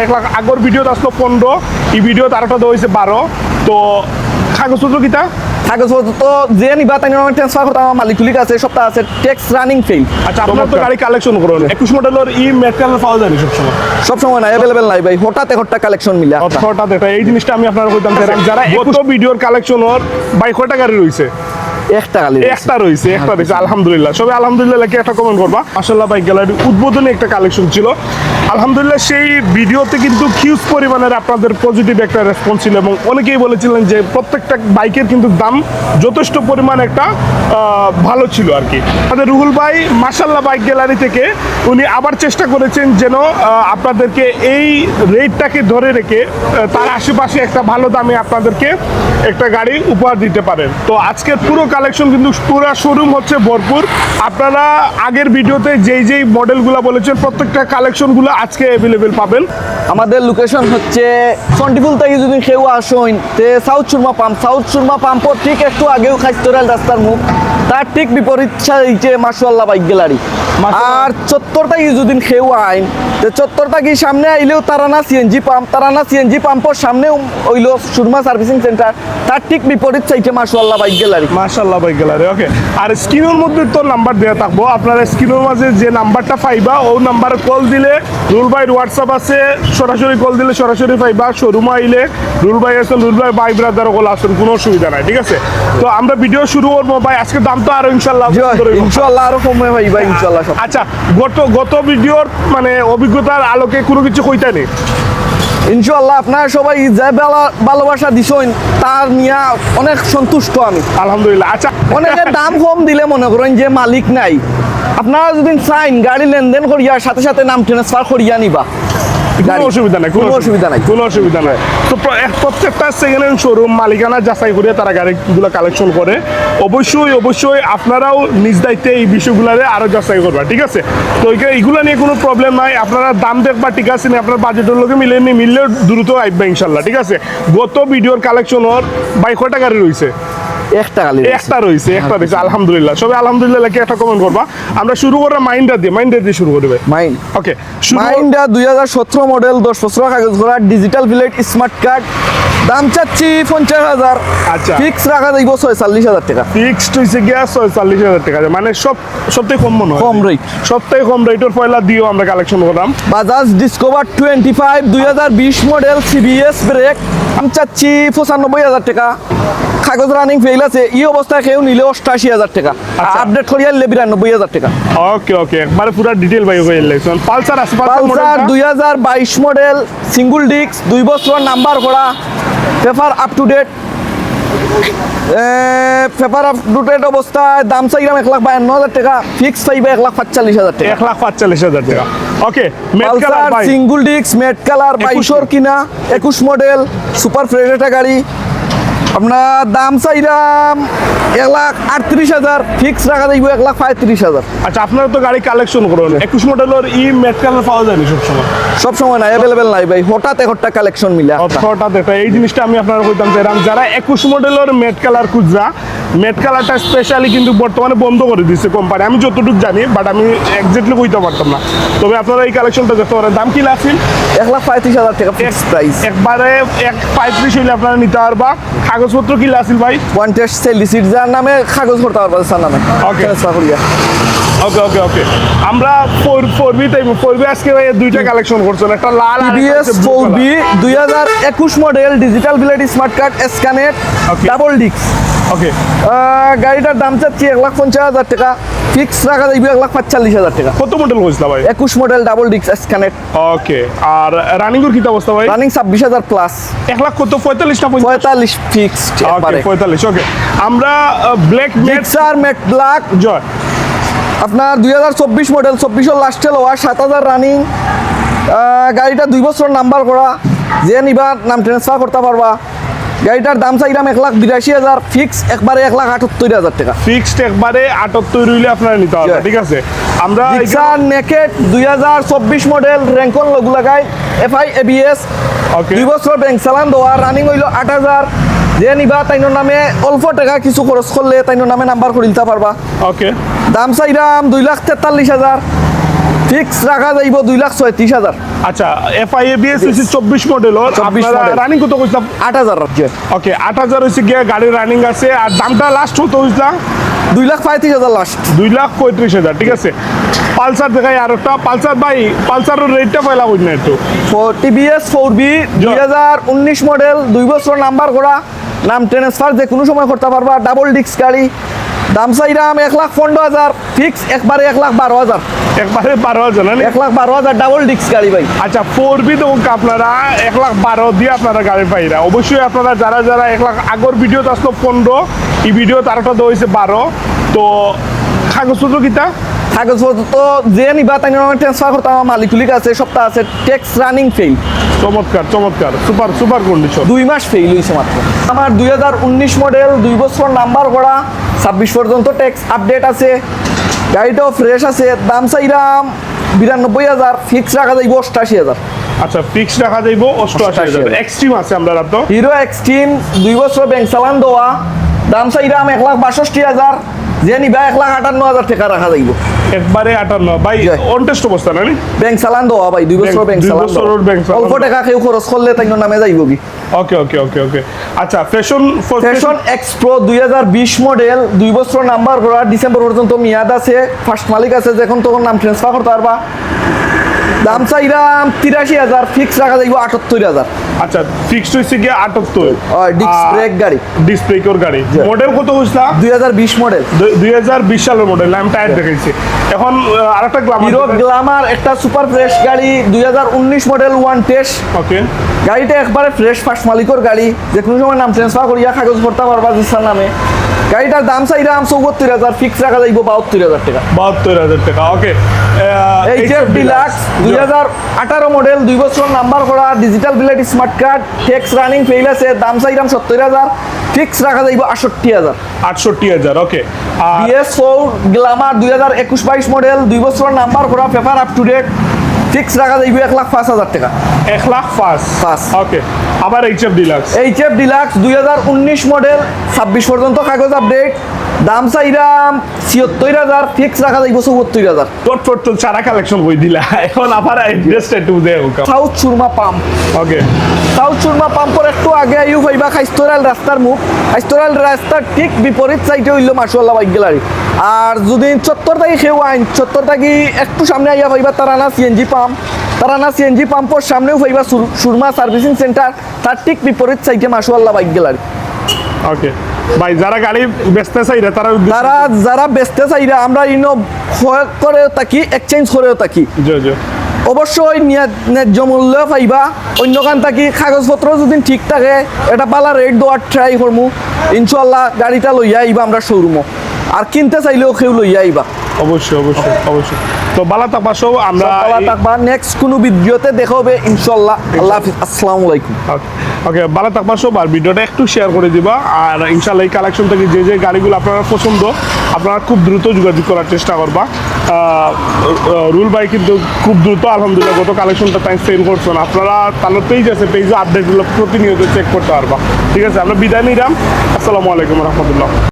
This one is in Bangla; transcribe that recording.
এক লাখ আগর ভিডিওত আসলো পনেরো এই ভিডিওত আরেকটা দেওয়া হয়েছে বারো তো কাগজপত্র কিতা কাগজপত্র তো যে নিবা তাই ট্রান্সফার করতে আমার মালিক তুলিক আছে সপ্তাহ আছে ট্যাক্স রানিং ফেল আচ্ছা আপনার তো গাড়ি কালেকশন করুন একুশ মডেলের ই মেটেরিয়াল পাওয়া যায় সবসময় সব সময় না অ্যাভেলেবেল নাই ভাই হঠাৎ একটা কালেকশন মিলে। একটা। হঠাৎ এটা এই জিনিসটা আমি আপনার কইতাম চাইলাম যারা গত ভিডিওর কালেকশন ওর বাইক কয়টা গাড়ি রয়েছে একটা একটা রয়েছে একটা রয়েছে আলহামদুলিল্লাহ। সবাই আলহামদুলিল্লাহ লেখে একটা কমেন্ট করবা? মাসাল্লাহ বাইক গ্যালারি উদ্বোধনী একটা কালেকশন ছিল। আলহামদুলিল্লাহ সেই ভিডিওতে কিন্তু হিউজ পরিমাণের আপনাদের পজিটিভ একটা রেসপন্স ছিল এবং অনেকেই বলেছিলেন যে প্রত্যেকটা বাইকের কিন্তু দাম যথেষ্ট পরিমাণ একটা ভালো ছিল আর কি। আমাদের রুহুল ভাই মাসাল্লাহ বাইক গ্যালারি থেকে উনি আবার চেষ্টা করেছেন যেন আপনাদেরকে এই রেটটাকে ধরে রেখে তার আশেপাশে একটা ভালো দামে আপনাদেরকে একটা গাড়ি উপহার দিতে পারেন। তো আজকের পুরো কালেকশন কিন্তু পুরো শোরুম হচ্ছে ভরপুর। আপনারা আগের ভিডিওতে যেই যেই মডেলগুলো বলেছেন, প্রত্যেকটা কালেকশনগুলো আজকে অ্যাভেলেবেল পাবেন। আমাদের লোকেশন হচ্ছে সন্টিফুল থেকে যদি কেউ আসেন তে South Surma pump South Surma পাম্পর ঠিক একটু আগেও খাইস্তরাল রাস্তার মুখ। তার ঠিক বিপরীত সাইডে মাসুয়াল্লাহ বাইক গ্যালারি। আর চত্বরটা যদি কেউ আইন। তে চত্বরটা কি সামনে আইলেও Tarana CNG pump Tarana CNG পাম্পর সামনে হইল সুরমা সার্ভিসিং সেন্টার। তার ঠিক বিপরীত সাইডে Mashallah bike gallery. Mashallah bike gallery okay. আর স্ক্রিনের মধ্যে তো নাম্বার দেওয়া থাকব। আপনারা স্ক্রিনের মাঝে যে নাম্বারটা পাইবা ও নাম্বারে কল দিলে রুল ভাইয়ের হোয়াটসঅ্যাপ আছে সরাসরি কল দিলে সরাসরি পাইবা। শোরুম আইলে রুল ভাই আছে রুল ভাই ভাই ব্রাদার কল আসেন কোনো অসুবিধা নাই ঠিক আছে? তো আমরা ভিডিও শুরু করব। ভাই আজকে দাম তো আরও ইনশাল্লাহ ইনশাল্লাহ আরও কমে পাইবা ইনশাল্লাহ আচ্ছা গত গত ভিডিওর মানে অভিজ্ঞতার আলোকে কোনো কিছু কইতা নেই? ইনশাল্লাহ আপনারা সবাই যে বেলা- ভালোবাসা দিছেন তার নিয়ে অনেক সন্তুষ্ট আমি। আলহামদুলিল্লাহ আচ্ছা। অনেকে দাম কম দিলে মনে করেন যে মালিক নাই। আপনারা যদি চাইন গাড়ি লেনদেন করিয়া সাথে সাথে নাম ট্রান্সফার করিয়া নিবা। কোনো অসুবিধা নাই কোনো অসুবিধা নাই। কোনো অসুবিধা নাই। তো প্রত্যেকটা সেকেন্ড হ্যান্ড শোরুম মালিকানা যাচাই করে তারা গাড়িগুলো কালেকশন করে। অবশ্যই অবশ্যই আপনারাও নিজ দায়িত্বে এই বিষয়গুলোরে আরও যাচাই করবা ঠিক আছে? তো এইগুলা- এইগুলো নিয়ে কোনো প্রবলেম নাই। আপনারা দাম দেখবা ঠিক আছে না আপনার বাজেটের লোকে মিলে নি মিললে দ্রুত আসবে ইনশাল্লাহ ঠিক আছে? গত ভিডিওর কালেকশন ওর বাই কয়টা গাড়ি রয়েছে। একটা গালি একটা রয়েছে একটা রয়েছে আলহামদুলিল্লাহ। সবাই আলহামদুলিল্লাহ লাগে একটা কমেন্ট করবা। আমরা শুরু করে মাইন্ডা দিয়ে মাইন্ডা দিয়ে শুরু করবে মাইন্ড। ওকে মাইন্ডা দুই হাজার সতেরো মডেল দশ বছর কাগজ করা ডিজিটাল বিলেট স্মার্ট কার্ড দাম চাচ্ছি পঞ্চাশ হাজার। আচ্ছা। ফিক্স রাখা যাইব ছয়চল্লিশ হাজার টাকা। ফিক্সড হয়েছে গিয়া ছয়চল্লিশ হাজার টাকা। মানে সব সবথেকে কম মনে হয়। কম rate। সবথেকে কম রেটের পয়লা দিয়েও আমরা কালেকশন করলাম বাজাজ ডিসকভার টোয়েন্টি ফাইভ দুই হাজার বিশ মডেল সিবিএস ব্রেক আমি চাচ্ছি পঁচানব্বই হাজার টাকা। কাগজ রানিং ফেল আছে। এই অবস্থায় কেউ নিলে অষ্টাশি হাজার টাকা। আচ্ছা। আপডেট করিয়া নিলে বিরানব্বই হাজার টাকা। ওকে ওকে একবারে পুরো ডিটেল বাইক হয়ে ইলেকশন পালসার আছে পালসার দুই হাজার বাইশ মডেল সিঙ্গুল ডিস্ক দুই বছর নাম্বার করা। Paper up to date paper up to date অবস্থায় দাম চাইলাম এক লাখ বায়ান্ন হাজার টাকা ফিক্স চাইবে এক লাখ পাঁচচল্লিশ হাজার টাকা। এক লাখ পাঁচচল্লিশ হাজার টাকা। Okay colour single disc matte colour বাইশোর কিনা একুশ মডেল সুপার ফ্রেশ একটা গাড়ি আপনার দাম চাইলাম এক লাখ আটত্রিশ হাজার ফিক্স রাখা দেখব এক লাখ পঁয়ত্রিশ হাজার। আচ্ছা আপনারা তো গাড়ি কালেকশন করুন। একুশ মডেলের ই মেট কালার পাওয়া যায়নি সবসময়। সবসময় না অ্যাভেলেবেল নাই ভাই হঠাৎ একটা কালেকশন মিলে। হঠাৎ একটা। এই জিনিসটা আমি আপনারা কইতাম যারা একুশ মডেলের মেট কালার খুঁজরা মেট কালারটা স্পেশালি কিন্তু বর্তমানে বন্ধ করে দিচ্ছে কোম্পানি আমি যতটুকু জানি বাট আমি এক্স্যাক্টলি বুঝতে পারতাম না। তবে আপনারা এই কালেকশনটা দেখতে পারেন। দাম কি লাগছিল এক লাখ পঁয়ত্রিশ হাজার টাকা ফিক্স প্রাইস একবারে এক পঁয়ত্রিশ হইলে আপনারা নিতে পারবা। কাগজপত্র কি লাগছিল ভাই? ওয়ান টেস্ট সেল রিসিট যার নামে কাগজ করতে পারবা স্যার নামে। Okay. ওকে ওকে ওকে আমরা four four V type four V আজকে দুইটা কালেকশন করছেন একটা লাল আর টিভিএস ফোর বি দুই হাজার একুশ model digital বিলেট smart card Okay. Double disc okay গাড়িটার দাম চাচ্ছি এক লাখ পঞ্চাশ হাজার টাকা। ফিক্স রাখা যাইবে এক লাখ পাঁচচল্লিশ হাজার টাকা। কত মডেল হয়েছিল ভাই? একুশ মডেল ডাবল ডিস্ক স্ক্যানেট ওকে আর রানিং এর কি অবস্থা ভাই? রানিং ছাব্বিশ হাজার প্লাস এক লাখ কত পঁয়তাল্লিশ না পঁয়তাল্লিশ ফিক্সড পঁয়তাল্লিশ ওকে আমরা black matte Gixxer matte black জয় আপনার দুই হাজার চব্বিশ মডেল চব্বিশের লাস্টে লোয়া সাত হাজার রানিং গাড়িটা দুই বছর নাম্বার করা যে নিবার নাম ট্রান্সফার করতে পারবা। গাড়িটার দাম চাইলাম এক লাখ বিরাশি হাজার ফিক্স একবারে এক লাখ আটাত্তর হাজার টাকা। ফিক্সড একবারে আটাত্তর হইলে আপনারা নিতে Yeah. ঠিক আছে? আমরা জিক্সার নেকেট দুই হাজার চব্বিশ মডেল র্যাঙ্কন লগু লাগাই এফ আই এবিএস দুই বছর ব্যাংক চালান দেওয়া রানিং হইল আট হাজার। যে নিবা তাইনোর নামে অল্প টাকা কিছু খরচ করলে তাইনোর নামে নাম্বার করে দিতে পারবা। ওকে দাম চাইলাম দুই লাখ তেতাল্লিশ হাজার। ফিক্স রাখা যাইব দুই লাখ ছয়ত্রিশ হাজার। আচ্ছা এফআই এবিএস হচ্ছে চব্বিশ মডেল 24 model। রানিং কত কইছিলাম আট হাজার ওকে আট হাজার হয়েছে গিয়ে গাড়ির রানিং আছে। আর দামটা লাস্ট কত হয়েছিলাম দুই লাখ পঁয়ত্রিশ হাজার লাস্ট দুই লাখ পঁয়ত্রিশ হাজার ঠিক আছে। পালসার দেখাই আর একটা। পালসার ভাই পালসারের রেটটা পয়লা হই না একটু টিভিএস ফোর বি দুই হাজার উনিশ মডেল দুই বছর নাম্বার করা। নাম ট্রান্সফার যে কোনো সময় করতে পারবা। ডাবল ডিস্ক গাড়ি। দাম চাইরাম এক লাখ পনেরো হাজার। ফিক্স একবারে এক লাখ বারো হাজার। একবারে বারো হাজার না এক লাখ বারো হাজার ডাবল ডিক্স গাড়ি ভাই। আচ্ছা ফোর বি দৌক আপনারা এক লাখ বারো দিয়ে আপনারা গাড়ি পাইরা। অবশ্যই আপনারা যারা যারা এক লাখ আগর ভিডিওতে আসলো পনেরো এই ভিডিও তারটা দেওয়া হয়েছে বারো। তো কাগজপত্র কিতা? কাগজপত্র তো যে নিবা তাই ট্রান্সফার করতে আমার মালিক মালিকুলিক আছে সপ্তাহ আছে ট্যাক্স রানিং ফেল চমৎকার চমৎকার সুপার সুপার কন্ডিশন দুই মাস ফেল হয়েছে মাত্র। আমার দুই হাজার উনিশ মডেল দুই বছর নাম্বার করা ছাব্বিশ পর্যন্ত ট্যাক্স আপডেট আছে। গাড়িটাও ফ্রেশ আছে দাম চাইরাম বিরানব্বই হাজার ফিক্স রাখা যাইব অষ্টাশি হাজার। আচ্ছা ফিক্স রাখা যাইব অষ্টআশি হাজার। এক্সট্রিম আছে আমরা তো। হিরো এক্সট্রিম দুই বছর ব্যাংক চালান দেওয়া। দাম চাইরাম এক লাখ বাষট্টি হাজার। যে নিবা এক লাখ আটান্ন হাজার টাকা রাখা যাইব। একবারে আটান্ন। ভাই। অন টেস্ট অবস্থা না ব্যাংক চালান দেওয়া ভাই দুই বছর ব্যাংক চালান অল্প। টাকা কেউ খরচ করলে তাই নামে যাইব কি? ওকে ওকে ওকে ওকে আচ্ছা ফ্যাশন ফ্যাশন এক্সপ্রো দুই হাজার বিশ মডেল দুই বছর নাম্বার করা ডিসেম্বর পর্যন্ত মেয়াদ আছে। ফার্স্ট মালিক আছে যখন তখন নাম ট্রান্সফার করতে পারবা। দাম চাইরাম তিরাশি হাজার ফিক্স রাখা যাইব আটাত্তর হাজার। আচ্ছা ফিক্সড হয়েছে গিয়ে আটাত্তর। ডিস্ক ব্রেক গাড়ি। ডিস্ক ব্রেকর গাড়ি। মডেল কত হয়েছিল দুই হাজার বিশ মডেল দুই হাজার বিশ সালের মডেল আমি টায়ার দেখাইছি। এখন আরেকটা গ্লামার হিরো গ্লামার একটা সুপার ফ্রেশ গাড়ি দুই হাজার উনিশ মডেল ওয়ান টেস্ট ওকে গাড়িটা একবারে ফ্রেশ ফার্স্ট মালিকর গাড়ি। যে কোনো সময় নাম ট্রান্সফার করিয়া কাগজ করতে পারবা জিসার নামে। গাড়িটার দাম চাইরাম চৌহত্তর হাজার ফিক্স রাখা যাইব বাহাত্তর হাজার টাকা। বাহাত্তর হাজার টাকা ওকে এইচএফ ডিলাক্স দুই হাজার আঠারো মডেল দুই বছর নাম্বার করা digital বিলেট smart card tax running fail আছে দাম চাইরাম সত্তর হাজার ফিক্স রাখা যাইব আটষট্টি হাজার। আটষট্টি হাজার ওকে আর বিএস ফোর গ্লামার দুই হাজার একুশ বাইশ মডেল দুই বছর নাম্বার করা paper up to date fix রাখা যাইব এক লাখ পাঁচ হাজার টাকা। এক লাখ পাঁচ? পাঁচ। ওকে আবার H F Deluxe HF Deluxe দুই হাজার উনিশ মডেল ছাব্বিশ পর্যন্ত কাগজ আপডেট দাম চাইরাম ছিয়ত্তর হাজার ফিক্স রাখা যাইব চৌহত্তর হাজার। তোর তোর তোর সারা কালেকশন বই দিলা। এখন আবার অ্যাড্রেসটা একটু দে South Surma pump okay South Surma পাম্পর একটু আগে আইউ ভাইবা খাইস্তরাল রাস্তার মুখ। খাইস্তরাল রাস্তার ঠিক বিপরীত সাইডে হইল মাসুয়াল্লাহ বাইক গ্যালারি আর যদি চত্বর থাকি সেও আইন চত্বর থাকি একটু সামনে আইয়া viva Tarana CNG pump Tarana CNG পাম্পর সামনেও সুর- সুরমা সার্ভিসিং সেন্টার তার ঠিক বিপরীত সাইডে মাসুয়াল্লাহ বাইক গ্যালারি ওকে ভাই যারা গাড়ি বেচতে চাই না তারা তারা যারা বেচতে চাইরা আমরা ইনো করেও থাকি এক্সচেঞ্জ করেও থাকি। জয় জয় অবশ্যই নিয়া- ন্যায্য মূল্য পাইবা। অন্য কান থাকি কাগজপত্র যদি ঠিক থাকে এটা পালা রেট দেওয়ার ট্রাই করমু। ইনশাল্লাহ গাড়িটা লইয়া আইবা আমরা শোরুমও আর কিনতে চাইলেও কেউ লইয়া আইবা। অবশ্যই অবশ্যই অবশ্যই। তো বালা তাপাসও আমরা এই- থাকবা নেক্সট কোনো ভিডিওতে দেখা হবে ইনশাল্লাহ আল্লাহ হাফিজ আসসালামু আলাইকুম। ওকে ভালো থাকবা সব আর ভিডিওটা একটু শেয়ার করে দিবা। আর ইনশাল্লাহ এই কালেকশন থেকে যে যে গাড়িগুলো আপনারা পছন্দ আপনারা খুব দ্রুত যোগাযোগ করার চেষ্টা করবা। রুল ভাই কিন্তু খুব দ্রুত, আলহামদুলিল্লাহ, গত কালেকশনটা তাই সেন্ড করছেন। আপনারা তাহলে পেজ আছে পেজে আপডেটগুলো প্রতিনিয়ত চেক করতে পারবা। ঠিক আছে, আমরা বিদায় নিলাম। আসসালামু আলাইকুম রহমতুল্লাহ।